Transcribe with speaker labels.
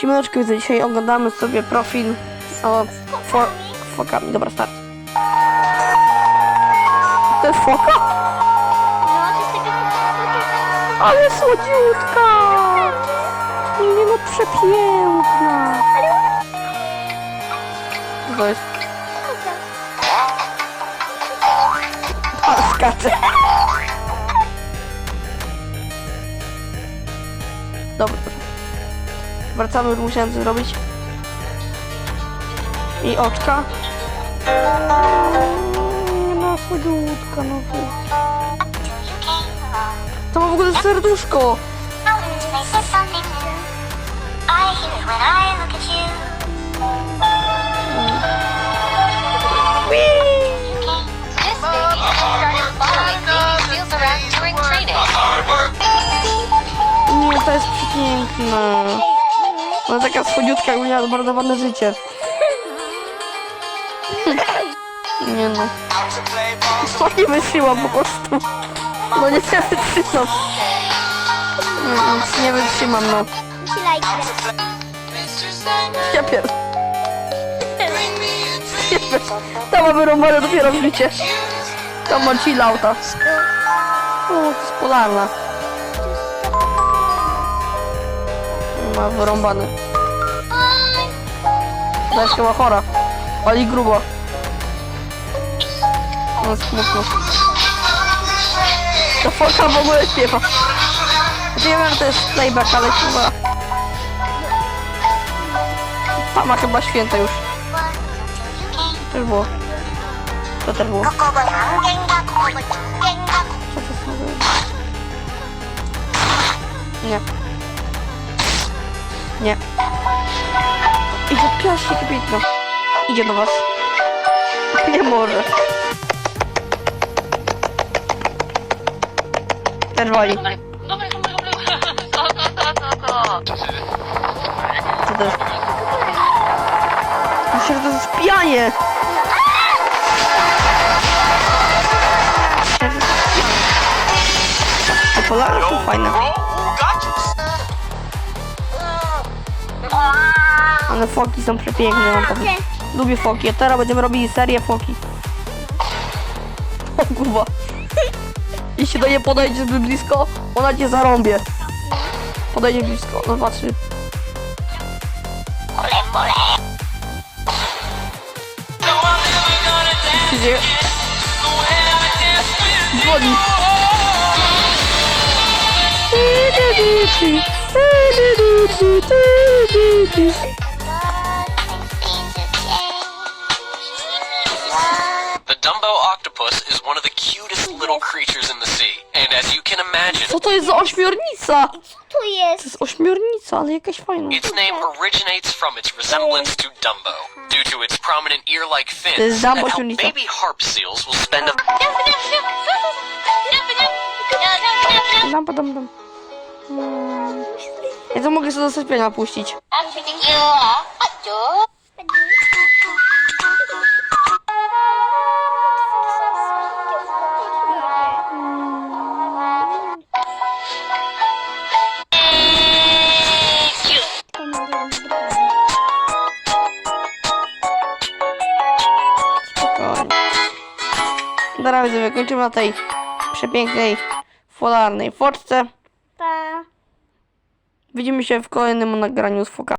Speaker 1: Siemaneczko, widzę, dzisiaj oglądamy sobie profil o fo fokami. Dobra, start. To jest foka? Ale słodziutka! Nie no, przepiękna. To jest? A, skacze. Dobra. Wracamy, musiałem coś zrobić. I oczka. No, słodziutka, no. To ma w ogóle serduszko. Nie, to jest przepiękne. Ona taka słodziutka, jakby miała zmarnowane życie. Nie no. No nie wytrzymam po prostu. No nie wytrzymam. Nie, nic nie wytrzymam, no. Ja pier... Ja. Ta ma wyrąbane dopiero w życie. Ta ma chillauta. O, to jest polarna. Ma wyrąbane. To jest chyba chora. Ale i grubo. No smutno. To foka w ogóle śpiewa. Ja wiem, to jest playback, ale chyba... Ta ma chyba święta już. Też było. To też było. Co to jest? Nie. Nie. Idzie piasik bitno. Idzie do was. Nie może. Też wali. Co to jest? Myślę, że to jest pijanie. To polarne są fajne. Ale foki są przepiękne, wam powiem. Lubię foki, a teraz będziemy robili serię foki. O kurwa. Jeśli do niej podejdziesz zbyt blisko, ona cię zarąbie. Podejdzie blisko, no patrzy. Co się dzieje? Dzwoni.
Speaker 2: Little creatures in the sea, and as you can imagine,
Speaker 1: Co to jest za ośmiornica?
Speaker 3: Co jest?
Speaker 1: To jest ośmiornica, ale jakaś fajna.
Speaker 2: its name originates from its resemblance to Dumbo, due to its prominent ear-like fins
Speaker 1: is
Speaker 2: that
Speaker 1: Dumbo
Speaker 2: help baby harp seals will spend a
Speaker 1: Dam, dam, dam. Hmm. Ja to mogę sobie do sypiania puścić. Dobra, widzowie, kończymy na tej przepięknej, polarnej fotce.
Speaker 3: Pa.
Speaker 1: Widzimy się w kolejnym nagraniu z Foka.